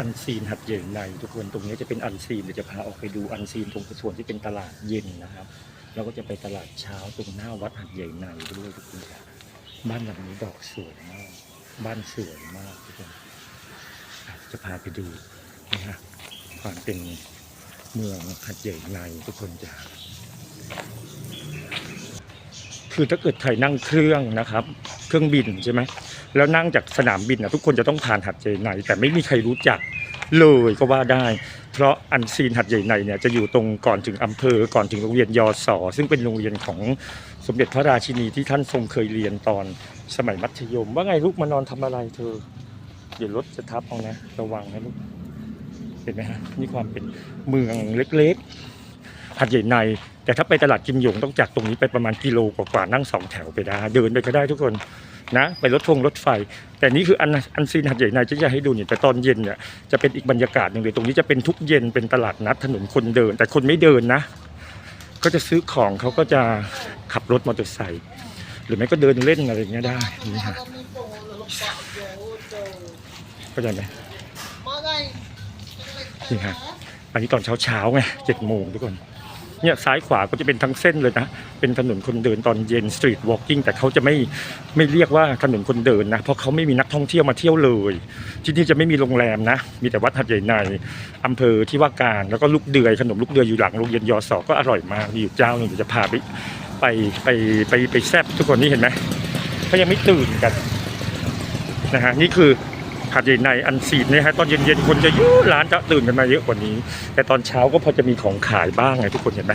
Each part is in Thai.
อันซีนหัดใหญ่ในทุกคนตรงนี้จะเป็นอันซีนเดี๋ยวจะพาออกไปดูอันซีนตรงส่วนที่เป็นตลาดเย็นนะครับ เราก็จะไปตลาดเช้าตรงหน้าวัดหัดใหญ่ในด้วยทุกคนครับบ้านหลังนี้ดอกสวยมาก บ้านสวยมากทุกคนจะพาไปดูนะฮะความเป็นเมืองหัดใหญ่ในทุกคนจะคือถ้าเกิดใครนั่งเครื่องนะครับ เครื่องบินใช่ไหม แล้วนั่งจากสนามบินนะทุกคนจะต้องผ่านหัดใหญ่ในแต่ไม่มีใครรู้จักเลยก็ว่าได้ เพราะอันซีนหัดใหญ่ในเนี่ยจะอยู่ตรงก่อนถึงอำเภอก่อนถึงโรงเรียนยศซึ่งเป็นโรงเรียนของสมเด็จพระราชินีที่ท่านทรงเคยเรียนตอนสมัยมัธยม ว่าไงลูกมานอนทำอะไรเธอ เดี๋ยวรถจะทับเอานะ ระวังนะลูกเห็นไหมฮะนี่ความเป็นเมืองเล็กๆหัดใหญ่ใน แต่ถ้าไปตลาดกิมหยงต้องจากตรงนี้ไปประมาณกิโลกว่าๆนั่งสองแถวไปได้เดินไปก็ได้ทุกคน นะไปรถฟงรถไฟ แต่นี่คืออันอันซีนหัดใหญ่ในที่จะให้ดูเนี่ยแต่ตอนเย็นเนี่ยจะเป็นอีกบรรยากาศหนึ่งเลยตรงนี้จะเป็นทุกเย็นเป็นตลาดนัดถนนคนเดิน แต่คนไม่เดินนะ ก็จะซื้อของเขาก็จะขับรถมอเตอร์ไซค์หรือไม่ก็เดินเล่นอะไรอย่างเงี้ยได้นี่ฮะเข้าใจไหมนี่ฮะอันนี้ตอนเช้าเช้าไงเจ็ดโมงทุกคน เนี่ยซ้ายขวาก็จะเป็นทั้งเส้นเลยนะ เป็นถนนคนเดินตอนเย็นสตรีทวอล์กิ่งแต่เขาจะไม่ไม่เรียกว่าถนนคนเดินนะ เพราะเขาไม่มีนักท่องเที่ยวมาเที่ยวเลย ที่นี่จะไม่มีโรงแรมนะ มีแต่วัดหัดใหญ่ในอำเภอที่ว่าการแล้วก็ลูกเดือยขนมลูกเดือยอยู่หลังโรงเรียนยศก็อร่อยมากมีอยู่เจ้าหนึ่งเดี๋ยวจะพาไปไปไปไปไปแซบทุกคนนี่เห็นไหมเขายังไม่ตื่นกันนะฮะนี่คือ หัดใหญ่ในอันซีนนะฮะตอนเย็นๆคนจะเยอะร้านจะตื่นกันมาเยอะกว่านี้ แต่ตอนเช้าก็พอจะมีของขายบ้างไงทุกคนเห็นไหม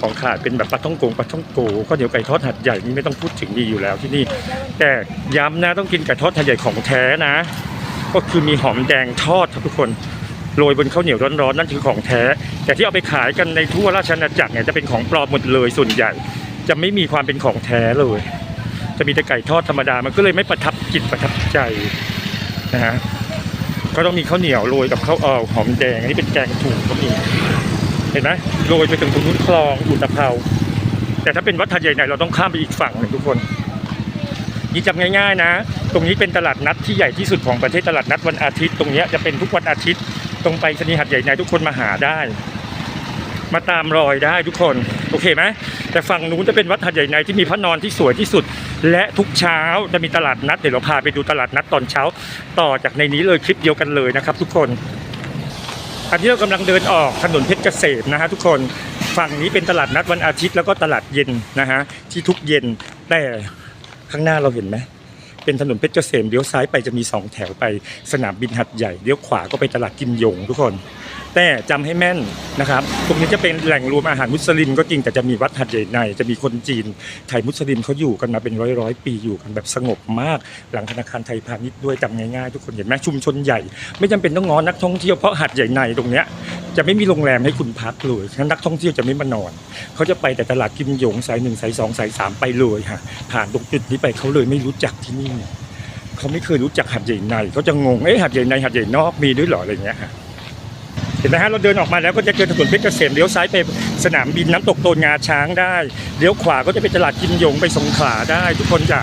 ของขายเป็นแบบปลาท่องโกงปลาท่องโกก็เดี๋ยวไก่ทอดหัดใหญ่นี่ไม่ต้องพูดถึงดีอยู่แล้วที่นี่ แต่ย้ำนะต้องกินไก่ทอดหัดใหญ่ของแท้นะ ก็คือมีหอมแดงทอดครับทุกคนโรยบนข้าวเหนียวร้อนๆนั่นคือของแท้ แต่ที่เอาไปขายกันในทั่วราชอาณาจักรเนี่ยจะเป็นของปลอมหมดเลยส่วนใหญ่ จะไม่มีความเป็นของแท้เลย จะมีแต่ไก่ทอดธรรมดามันก็เลยไม่ประทับจิตประทับใจ นะฮะก็ต้องมีข้าวเหนียวโรยกับข้าวเออหอมแดงอันนี้เป็นแกงถุงก็มีเห็นไหมโรยไปถึงตรงนู้นคลองอุตภเปาแต่ถ้าเป็นวัดทัดใหญ่ไหนเราต้องข้ามไปอีกฝั่งหนึ่งทุกคนนี่จำง่ายๆนะ ตรงนี้เป็นตลาดนัดที่ใหญ่ที่สุดของประเทศตลาดนัดวันอาทิตย์ ตรงนี้จะเป็นทุกวันอาทิตย์ ตรงไปสนีหัดใหญ่ในทุกคนมาหาได้ มาตามรอยได้ทุกคน โอเคไหมแต่ฝั่งนู้นจะเป็นวัดหัดใหญ่ในที่มีพระนอนที่สวยที่สุด และทุกเช้าจะมีตลาดนัดเดี๋ยวเราพาไปดูตลาดนัดตอนเช้า ต่อจากในนี้เลยคลิปเดียวกันเลยนะครับ ทุกคนอันนี้เรากำลังเดินออกถนนเพชรเกษมนะฮะทุกคนฝั่งนี้เป็นตลาดนัดวันอาทิตย์แล้วก็ตลาดเย็นนะฮะที่ทุกเย็นแต่ข้างหน้าเราเห็นไหม เป็นถนนเพชรเกษมเลี้ยวซ้ายไปจะมีสองแถวไปสนามบินหัดใหญ่เลี้ยวขวาก็ไปตลาดกิมยงทุกคน แต่จำให้แม่นนะครับตรงนี้จะเป็นแหล่งรวมอาหารมุสลิมก็จริงแต่จะมีวัดหัดใหญ่ใน จะมีคนจีนไทยมุสลิมเขาอยู่กันมาเป็นร้อยร้อยปีอยู่กันแบบสงบมาก หลังธนาคารไทยพาณิชย์ด้วยจำง่ายๆ ทุกคนเห็นไหมชุมชนใหญ่ ไม่จำเป็นต้องงอนักท่องเที่ยวเพราะหัดใหญ่ในตรงเนี้ย จะไม่มีโรงแรมให้คุณพักเลยฉะนั้นนักท่องเที่ยวจะไม่มานอน เขาจะไปแต่ตลาดกิมหยงสายหนึ่งสายสองสายสามไปเลยค่ะผ่านตรงจุดนี้ไปเขาเลยไม่รู้จักที่นี่ เขาไม่เคยรู้จักหัดใหญ่ในเขาจะงงเอ๊ะหัดใหญ่ในหัดใหญ่นอกมีด้วยเหรออะไรเงี้ยฮะเห็นไหมฮะเราเดินออกมาแล้วก็จะเจอถนนเพชรเกษมเลี้ยวซ้ายไปสนามบินน้ำตกโตนงาช้างได้เลี้ยวขวาก็จะเป็นตลาดกิมหยงไปสงขลาได้ ทุกคนจ๋า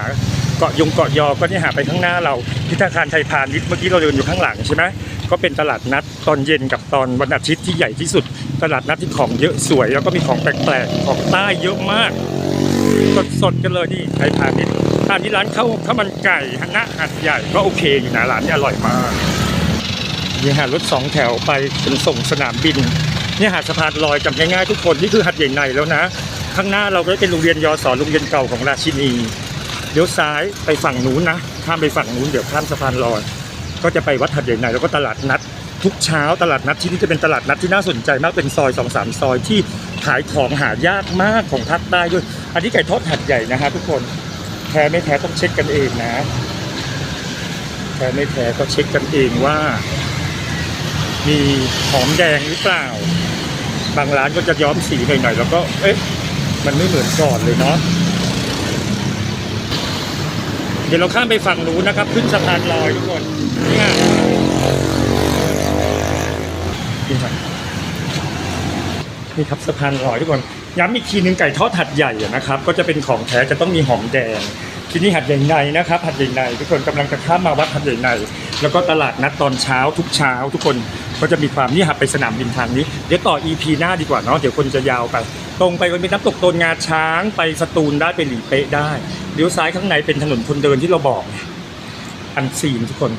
เกาะยงเกาะยอก็เนี่ยหาไปข้างหน้าเราที่ธาคารไทยพาณิชย์เมื่อกี้เราเดินอยู่ข้างหลังใช่ไหม ก็เป็นตลาดนัดตอนเย็นกับตอนวันอาทิตย์ที่ใหญ่ที่สุด ตลาดนัดที่ของเยอะสวย แล้วก็มีของแปลกๆของใต้เยอะมาก สดๆกันเลยนี่ไทยพาณิชย์ร้านนี้ร้านข้าวข้าวมันไก่ฮะนะหัดใหญ่ก็โอเคอยู่นะร้านนี้อร่อยมากนี่ฮะรถสองแถวไปขนส่งสนามบินเนี่ยหาสะพานลอยจำง่ายๆทุกคนนี่คือหัดใหญ่ในแล้วนะ ข้างหน้าเราก็เป็นโรงเรียนยศโรงเรียนเก่าของราชินีเลี้ยวซ้ายไปฝั่งนู้นนะข้ามไปฝั่งนู้นเดี๋ยวข้ามสะพานลอย ก็จะไปวัดหัดใหญ่ในแล้วก็ตลาดนัด ทุกเช้าตลาดนัดที่นี่จะเป็นตลาดนัดที่น่าสนใจมากเป็นซอยสองสามซอยที่ขายของหายากมากของภาคใต้ด้วย อันนี้ไก่ทอดหัดใหญ่นะฮะทุกคนแท้ไม่แท้ต้องเช็คกันเองนะแท้ไม่แท้ก็เช็คกันเองว่า มีหอมแดงหรือเปล่า บางร้านก็จะย้อมสีหน่อยๆแล้วก็เอ๊ะมันไม่เหมือนก่อนเลยเนาะ ดี๋ยวเราข้ามไปฝั่งนู้นนะครับ ขึ้นสะพานลอยทุกคนนี่ยนี่ครับนี่ครับสะพานลอยทุกคนย้ำอีกทีหนึงไก่ทอดหัดใหญ่นะครับ ก็จะเป็นของแท้จะต้องมีหอมแดง ที่นี่หัดใหญ่ในนะครับหัดใหญ่ในทุกคนกำลังจะข้ามมาวัดหัดใหญ่ในแล้วก็ตลาดนัดตอนเช้าทุกเช้า ทุกคนก็จะมีความนี่หัดไปสนามบินทางนี้เดี๋ยวต่อ EP หน้าดีกว่าเนาะเดี๋ยวคนจะยาวไป ตรงไปมันเป็นน้ำตกตนงาช้างไปสตูลได้ไปหลีเป๊ะได้เลี้ยวซ้ายข้างในเป็นถนนคนเดินที่เราบอกอันซีนทุกคน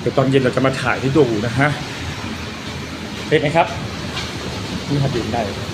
เดี๋ยวตอนเย็นเราจะมาถ่ายให้ดูนะฮะเป็นไหมครับนี่หัดใหญ่ใน